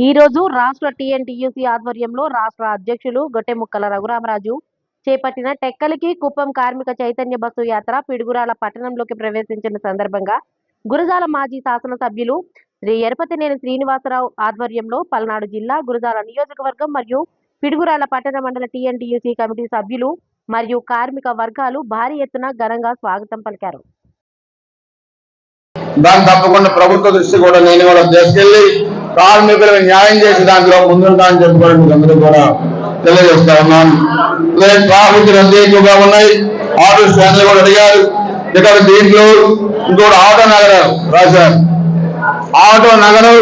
ఈ రోజు రాష్ట్ర టీఎన్టీయూసీ ఆధ్వర్యంలో రాష్ట్ర అధ్యక్షులు గొట్టెముక్కల రఘురామరాజు చేపట్టిన టెక్కలికి కుప్పం కార్మిక చైతన్య బస్సు యాత్ర పిడుగురాల పట్టణంలోకి ప్రవేశించిన సందర్భంగా గురజాల మాజీ శాసనసభ్యులు శ్రీ ఎరపతినేని శ్రీనివాసరావు ఆధ్వర్యంలో పల్నాడు జిల్లా గురజాల నియోజకవర్గం మరియు పిడుగురాల పట్టణ మండల టీఎన్టీయూసీ కమిటీ సభ్యులు మరియు కార్మిక వర్గాలు భారీ ఎత్తున ఘనంగా స్వాగతం పలికారు. దాన్ని తప్పకుండా ప్రభుత్వ దృష్టి కూడా నేను కూడా తీసుకెళ్ళి కార్మికులకు న్యాయం చేసి దాంట్లో ముందుంటామని చెప్పుకోవడం మీకు అందరూ కూడా తెలియజేస్తా ఉన్నాను ట్రాఫిక్ రద్దీ ఎక్కువగా ఉన్నాయి. ఆటో స్టాండ్లు కూడా అడిగారు. ఇక్కడ దీంట్లో ఇంకోటి ఆటో నగరం రాశారు. ఆటో నగరం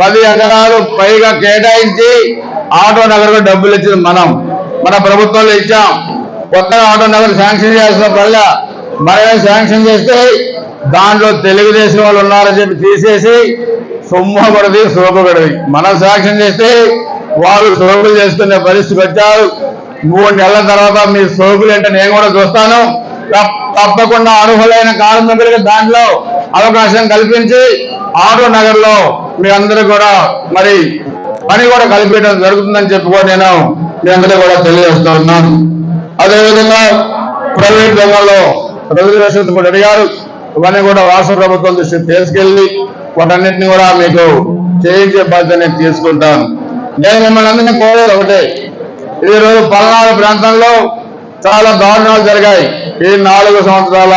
పది ఎకరాలు పైగా కేటాయించి ఆటో నగరం డబ్బులు ఇచ్చింది మనం. మన ప్రభుత్వంలో ఇచ్చాం. కొత్తగా ఆటో నగరం శాంక్షన్ చేసిన వల్ల మనమే శాంక్షన్ చేస్తే దాంట్లో తెలుగుదేశం వాళ్ళు ఉన్నారని చెప్పి తీసేసి సొమ్ము పడది సోపు పడది. మనం శాంక్షన్ చేస్తే వారు సోకులు చేస్తున్న పరిస్థితి వచ్చారు మూడు నెలల తర్వాత మీ సోకులు అంటే నేను కూడా చూస్తాను. తప్పకుండా అర్హులైన కార్మికులకి దాంట్లో అవకాశం కల్పించి ఆటో నగర్లో మీ అందరూ కూడా మరి పని కూడా కల్పించడం జరుగుతుందని చెప్పి కూడా నేను మీ అందరూ కూడా తెలియజేస్తా ఉన్నాను అదేవిధంగా ప్రైవేట్ రంగంలో రిజర్వేషన్ కూడా అడిగారు ఇవన్నీ కూడా రాష్ట్ర ప్రభుత్వం దృష్టికి తీసుకెళ్ళి వాటన్నిటిని కూడా మీకు చేయించే బాధ్యత నేను తీసుకుంటాను. నేను మిమ్మల్ని అందరినీ కోరేది ఒకటే. ఈరోజు పల్నాడు ప్రాంతంలో చాలా దారుణాలు జరిగాయి. ఈ నాలుగు సంవత్సరాల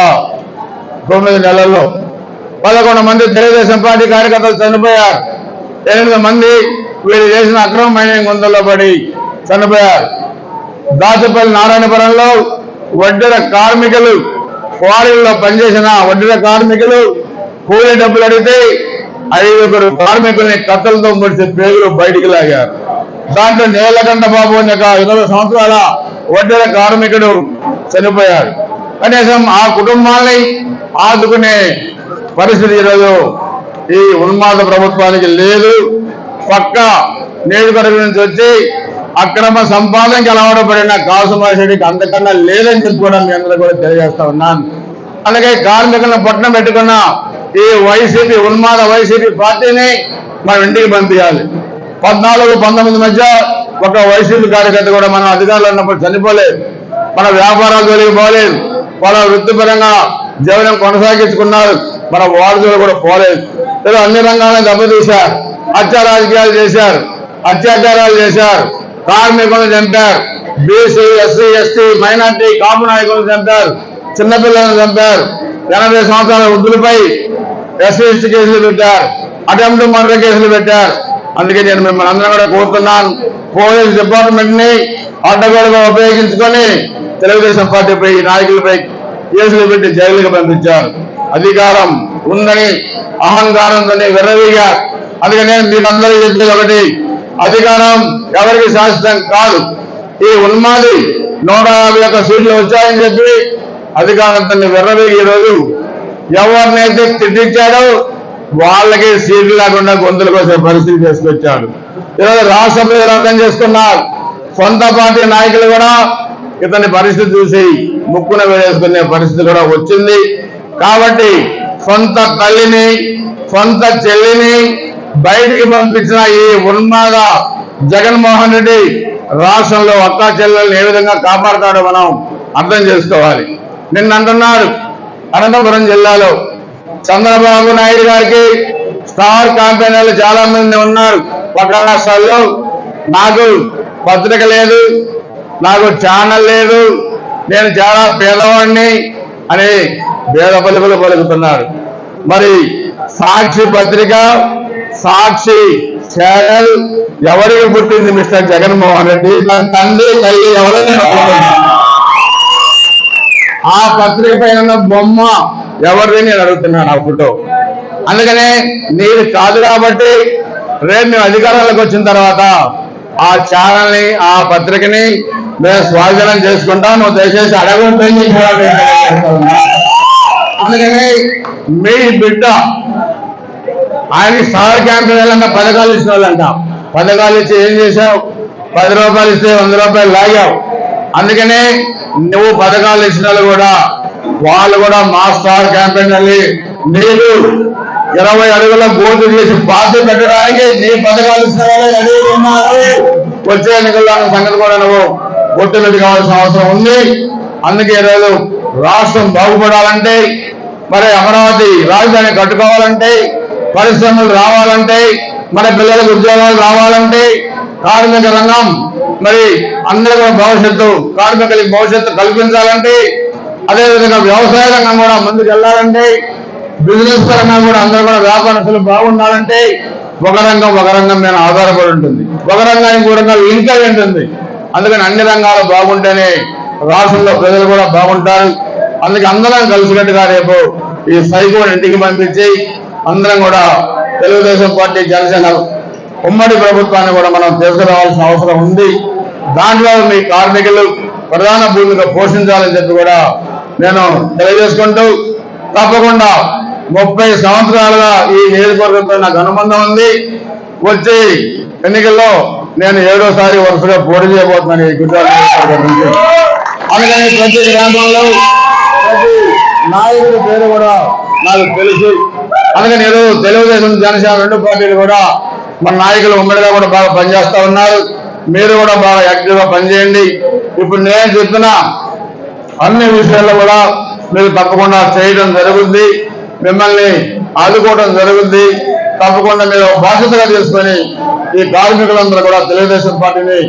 తొమ్మిది నెలల్లో పదకొండు మంది తెలుగుదేశం పార్టీ కార్యకర్తలు చనిపోయారు. ఎనిమిది మంది వీళ్ళు చేసిన అక్రమమైన గుంతల్లో పడి చనిపోయారు. దాచపల్లి నారాయణపురంలో వడ్డెర కార్మికులు క్వారీల్లో పనిచేసిన వడ్డెర కార్మికులు కూలి డబ్బులు అడిగితే ఐదుగురు కార్మికుల్ని కత్తలతో ముడిచి పేగులు బయటికి లాగారు. దాంట్లో నేలకంట బాబు అని ఒక ఇరవై సంవత్సరాల వడ్డల కార్మికుడు చనిపోయాడు. కనీసం ఆ కుటుంబాన్ని ఆదుకునే పరిస్థితి ఈరోజు ఈ ఉన్మాద ప్రభుత్వానికి లేదు. పక్క నియోజకవర్గం నుంచి వచ్చి అక్రమ సంపాదనకి అలవాటు పడిన కాసుమాషడికి అంతకన్నా లేదని చెప్పి మీ అందరూ కూడా తెలియజేస్తా ఉన్నాను. అలాగే కార్మికులను పట్టణం పెట్టుకున్న ఈ వైసీపీ ఉన్మాద వైసీపీ పార్టీని మనం ఇంటికి పంపించాలి. పద్నాలుగు పంతొమ్మిది మధ్య ఒక వైసీపీ కార్యకర్త కూడా మనం అధికారులు ఉన్నప్పుడు చనిపోలేదు. మన వ్యాపారాలు జరిగిపోలేదు. మన వాళ్ళ వృత్తిపరంగా జీవనం కొనసాగించుకున్నారు. మన వారసులు కూడా పోలేదు. ఇలా అన్ని రంగాలను దెబ్బతీశారు. హత్య రాజకీయాలు చేశారు. అత్యాచారాలు చేశారు. కార్మికులను చంపారు. BC SC ST minority Kapu నాయకులను చంపారు. చిన్నపిల్లలను చంపారు. ఎనభై సంవత్సరాల వృద్ధులపై ఎస్సీఎస్టీ కేసులు పెట్టారు. అటెంప్ట్ మర్డర్ కేసులు పెట్టారు. అందుకే నేను మిమ్మల్ని అందరం కూడా కోరుతున్నాను. పోలీస్ డిపార్ట్మెంట్ని అడ్డగోడగా ఉపయోగించుకొని తెలుగుదేశం పార్టీపై నాయకులపై కేసులు పెట్టి జైలుకి పంపించారు. అధికారం ఉందని అహంకారంతోనే విర్రవీగారు. అందుకనే మీకు అందరికీ చెప్పేది ఒకటి అధికారం ఎవరికి శాశ్వతం కాదు. ఈ ఉన్మాది నూట యాభై ఒక్క సీట్లు వచ్చాయని చెప్పి అధికారంతో విర్రవీగి ఈ ఎవరినైతే తిట్టించాడో వాళ్ళకి సీట్లు లేకుండా గొంతుల కోసం పరిస్థితి తీసుకొచ్చాడు. ఈరోజు రాష్ట్ర ప్రజలు అర్థం చేసుకున్నారు సొంత పార్టీ నాయకులు కూడా ఇతని పరిస్థితి చూసి ముక్కున వేసుకునే పరిస్థితి కూడా వచ్చింది. కాబట్టి సొంత తల్లిని సొంత చెల్లిని బయటికి పంపించిన ఈ ఉన్మాద జగన్మోహన్ రెడ్డి రాష్ట్రంలో అక్క చెల్లెల్ని ఏ విధంగా కాపాడతాడో మనం అర్థం చేసుకోవాలి. నిన్న అంటున్నారు అనంతపురం జిల్లాలో చంద్రబాబు నాయుడు గారికి స్టార్ క్యాంపెయినర్లు చాలా మంది ఉన్నారు. పక్క రాష్ట్రాల్లో నాకు పత్రిక లేదు నాకు ఛానల్ లేదు నేను చాలా పేదవాడిని అని పేద పలుకులు పలుకుతున్నాడు మరి సాక్షి పత్రిక సాక్షి ఛానల్ ఎవరికి పుట్టింది మిస్టర్ జగన్మోహన్ రెడ్డి? నా తండ్రి తల్లి ఎవరైనా ఆ పత్రిక పైన ఉన్న బొమ్మ ఎవరిది నేను అడుగుతున్నాను ఆ ఫోటో. అందుకనే నీది కాదు కాబట్టి రేపు మేము అధికారంలోకి వచ్చిన తర్వాత ఆ ఛానల్ని ఆ పత్రికని మేము స్వాధీనం చేసుకుంటాం. నువ్వు దయచేసి అడగొద్దని చెప్పి అందుకని మీ బిడ్డ ఆయన క్యాంపు వెళ్ళంట పథకాలు ఇచ్చిన వాళ్ళంట. పథకాలు ఇచ్చి ఏం చేశావు? పది రూపాయలు ఇస్తే వంద రూపాయలు లాగావు. అందుకనే నువ్వు పథకాలు ఇచ్చిన వాళ్ళు కూడా వాళ్ళు కూడా మా స్టార్ క్యాంపెయిన్ వెళ్ళి మీరు ఇరవై అడుగుల బోర్డు చేసి పార్టీ పెట్టడానికి నీ పథకాలు ఇస్తున్న వాళ్ళే వచ్చే ఎన్నికల్లో అన్న సంగతి కూడా నువ్వు ఒట్టు పెట్టుకోవాల్సిన అవసరం ఉంది. అందుకే ఈరోజు రాష్ట్రం బాగుపడాలంటే మరి అమరావతి రాజధాని కట్టుకోవాలంటే పరిశ్రమలు రావాలంటే మన పిల్లలకు ఉద్యోగాలు రావాలంటే కార్మిక రంగం. మరి అందరూ భవిష్యత్తు కార్మికులకి భవిష్యత్తు కల్పించాలంటే అదేవిధంగా వ్యవసాయ రంగం కూడా ముందుకు వెళ్ళాలంటే బిజినెస్ పరంగా కూడా అందరూ కూడా వ్యాపారస్తులు బాగుండాలంటే ఒక రంగం ఒక రంగం మీద ఆధారపడి ఉంటుంది. ఒక రంగానికి ఇంకో రంగం లింక్ అయి ఉంటుంది. అందుకని అన్ని రంగాలు బాగుంటేనే రాష్ట్రంలో ప్రజలు కూడా బాగుంటారు. అందుకే అందరం కలిసికట్టుగా రేపు ఈ సైకోని ఇంటికి పంపించి అందరం కూడా తెలుగుదేశం పార్టీ జనసేన ఉమ్మడి ప్రభుత్వాన్ని కూడా మనం తీసుకురావాల్సిన అవసరం ఉంది. దాంట్లో మీ కార్మికులు ప్రధాన భూమిక పోషించాలని చెప్పి కూడా నేను తెలియజేసుకుంటూ తప్పకుండా ముప్పై సంవత్సరాలుగా ఈ నియోజకవర్గంతో నాకు అనుబంధం ఉంది. వచ్చి ఎన్నికల్లో నేను ఏడోసారి వరుసగా పోటీ చేయబోతున్నాను ఈ గుజరాత్ నియోజకవర్గం నుంచి. అందుకని ప్రతి గ్రామంలో ప్రతి నాయకుడి పేరు కూడా నాకు తెలుసు. అందుకని ఈరోజు తెలుగుదేశం జనసేన రెండు పార్టీలు కూడా మన నాయకులు ఉమ్మడిగా కూడా బాగా పనిచేస్తా ఉన్నారు. మీరు కూడా బాగా యాక్టివ్గా పనిచేయండి. ఇప్పుడు నేను చెప్తున్నా అన్ని విషయాల్లో కూడా మీరు తప్పకుండా చేయడం జరుగుద్ది. మిమ్మల్ని ఆదుకోవడం జరుగుద్ది. తప్పకుండా మీరు బాధ్యతగా తీసుకొని ఈ కార్మికులందరూ కూడా తెలుగుదేశం పార్టీని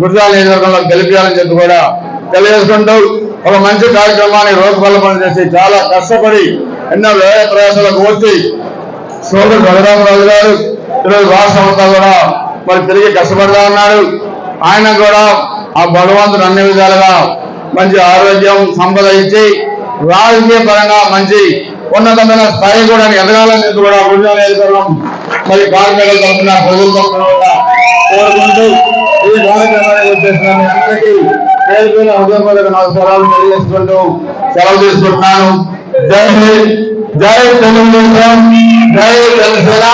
గుజరాత్ నియోజకవర్గంలో గెలిపించాలని చెప్పి కూడా తెలియజేసుకుంటూ ఒక మంచి కార్యక్రమాన్ని రూపకల్పన చేసి చాలా కష్టపడి ఎన్నో వ్యయ ప్రయాసాలకు వచ్చి సోదరు బలరామరాజు గారు ఈరోజు రాష్ట్ర అంతా కూడా మరి తిరిగి కష్టపడతా ఉన్నాడు. ఆయన కూడా ఆ భగవంతుడు అన్ని విధాలుగా మంచి ఆరోగ్యం సంపద ఇచ్చి రాజకీయ పరంగా మంచి ఉన్నతమైన స్థాయి కూడా ఎదగాలని కూడా గుజరాత్ మరి కార్మికుల తరఫున ప్రజల తరఫున కోరుకుంటూ ఈ కార్యక్రమానికి వచ్చేసిన అందరికీ పేరు పేరు హృదయపూర్వక నమస్కారాలు తెలియజేసుకుంటూ సెలవు తీసుకుంటున్నాను. జై హింద్ జై తెలుగుదేశం జై జనసేన.